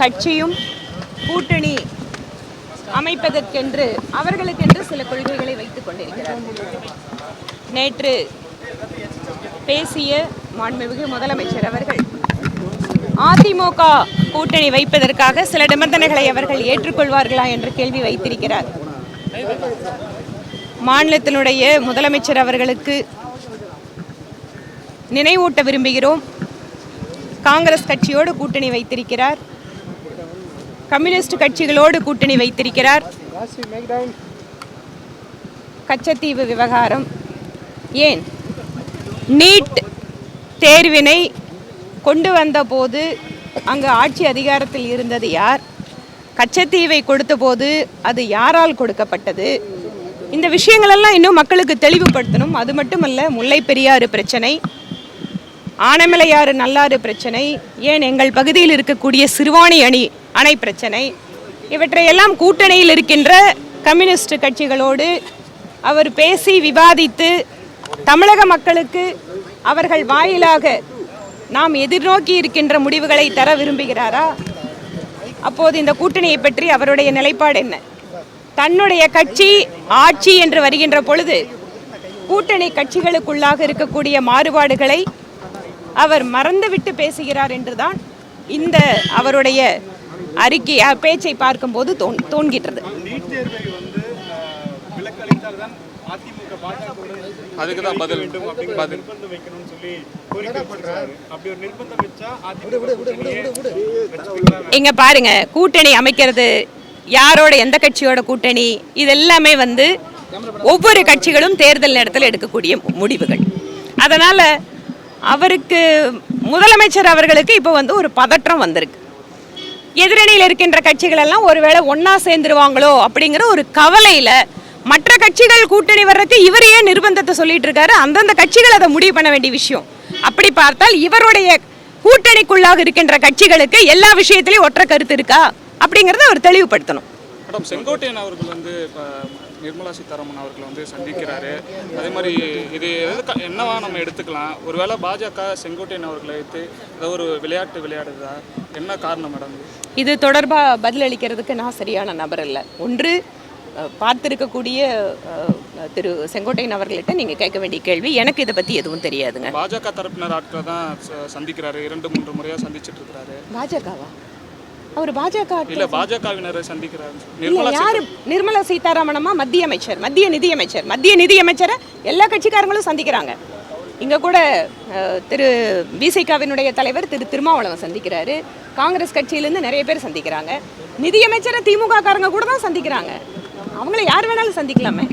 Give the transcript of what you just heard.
கட்சியும் கூட்டணி அமைப்பதற்கென்று அவர்களுக்கென்று சில கொள்கைகளை வைத்துக் கொண்டிருக்கிறார். நேற்று பேசிய மாண்புமிகு முதலமைச்சர் அவர்கள் அதிமுக கூட்டணி வைப்பதற்காக சில நிபந்தனைகளை அவர்கள் ஏற்றுக்கொள்வார்களா என்று கேள்வி வைத்திருக்கிறார். மாநிலத்தினுடைய முதலமைச்சர் அவர்களுக்கு நினைவூட்ட விரும்புகிறோம். காங்கிரஸ் கட்சியோடு கூட்டணி வைத்திருக்கிறார். கம்யூனிஸ்ட் கட்சிகளோடு கூட்டணி வைத்திருக்கிறார். கச்சத்தீவு விவகாரம். ஏன்? நீட் தேர்வினை கொண்டு வந்தபோது அங்கு ஆட்சி அதிகாரத்தில் இருந்தது யார்? கச்சத்தீவை கொடுத்தபோது அது யாரால் கொடுக்கப்பட்டது? இந்த விஷயங்களெல்லாம் இன்னும் மக்களுக்கு தெளிவுபடுத்தணும். அது மட்டுமல்ல முல்லை பெரியாறு பிரச்சனை. ஆனமலையாறு நல்லாறு பிரச்சனை ஏன் எங்கள் பகுதியில் இருக்கக்கூடிய சிறுவாணி அணி அணை பிரச்சனை இவற்றையெல்லாம் கூட்டணியில் இருக்கின்ற கம்யூனிஸ்ட் கட்சிகளோடு அவர் பேசி விவாதித்து தமிழக மக்களுக்கு அவர்கள் வாயிலாக நாம் எதிர்நோக்கி இருக்கின்ற முடிவுகளை தர விரும்புகிறாரா? அப்போது இந்த கூட்டணியை பற்றி அவருடைய நிலைப்பாடு என்ன? தன்னுடைய கட்சி ஆட்சி என்று வருகின்ற பொழுது கூட்டணி கட்சிகளுக்குள்ளாக இருக்கக்கூடிய மாறுபாடுகளை அவர் மறந்துவிட்டு பேசுகிறார் என்றுதான் இந்த அவருடைய அறிக்கை பேச்சை பார்க்கும்போது தோன் தோன்கின்றது. அதுக்கு தான் பதில். பதில். இங்க பாருங்க கூட்டணி அமைக்கிறது யாரோட எந்த கட்சியோட கூட்டணி? இதெல்லாமே வந்து ஒவ்வொரு கட்சிகளும் தேர்தல் நேரத்தில் எடுக்கக்கூடிய முடிவுகள். அதனால அவருக்கு முதலமைச்சர் அவர்களுக்கு இப்போ வந்து ஒரு பதற்றம் வந்திருக்கு. எதிரணியில் இருக்கின்ற கட்சிகள் எல்லாம் ஒருவேளை ஒன்றா சேர்ந்துருவாங்களோ அப்படிங்கிற ஒரு கவலையில மற்ற கட்சிகள் கூட்டணி வர்றதுக்கு இவர் ஏன் நிர்பந்தத்தை சொல்லிட்டு இருக்காரு அந்தந்த கட்சிகள் அதை முடிவு பண்ண வேண்டிய விஷயம். அப்படி பார்த்தால் இவருடைய கூட்டணிக்குள்ளாக இருக்கின்ற கட்சிகளுக்கு எல்லா விஷயத்திலையும் ஒற்றை கருத்து இருக்கா? அப்படிங்கறத அவர் தெளிவுபடுத்தணும். மேடம் செங்கோட்டையன் அவர்கள் வந்து இப்போ நிர்மலா சீதாராமன் அவர்களை வந்து சந்திக்கிறாரு. அதே மாதிரி இது எதுக்கு என்னவா நம்ம எடுத்துக்கலாம்? ஒருவேளை பாஜக செங்கோட்டையன் அவர்களை வைத்து ஏதோ ஒரு விளையாட்டு விளையாடுதா? என்ன காரணம் மேடம்? இது தொடர்பாக பதிலளிக்கிறதுக்கு நான் சரியான நபர் இல்லை ஒன்று பார்த்திருக்கக்கூடிய திரு செங்கோட்டையன் அவர்கள்ட்ட நீங்கள் கேட்க வேண்டிய கேள்வி. எனக்கு இதை பற்றி எதுவும் தெரியாதுங்க. பாஜக தரப்பினர் ஆட்களை தான் சந்திக்கிறாரு. இரண்டு மூன்று முறையாக சந்திச்சிட்டு இருக்கிறாரு. பாஜகவா? அவர் பாஜக இல்ல பாஜகவினரை சந்திக்கிறாரு. யாரு? நிர்மலா சீதாராமனமா மத்திய அமைச்சர் மத்திய நிதியமைச்சர் மத்திய நிதியமைச்சரை எல்லா கட்சிக்காரங்களும் சந்திக்கிறாங்க. இங்க கூட திரு பிசிகாவினுடைய தலைவர் திரு திருமாவளவன் சந்திக்கிறாரு. காங்கிரஸ் கட்சியிலேருந்து நிறைய பேர் சந்திக்கிறாங்க. நிதியமைச்சரை திமுக காரங்க கூட தான் சந்திக்கிறாங்க. அவங்கள யார் வேணாலும் சந்திக்கலாமே.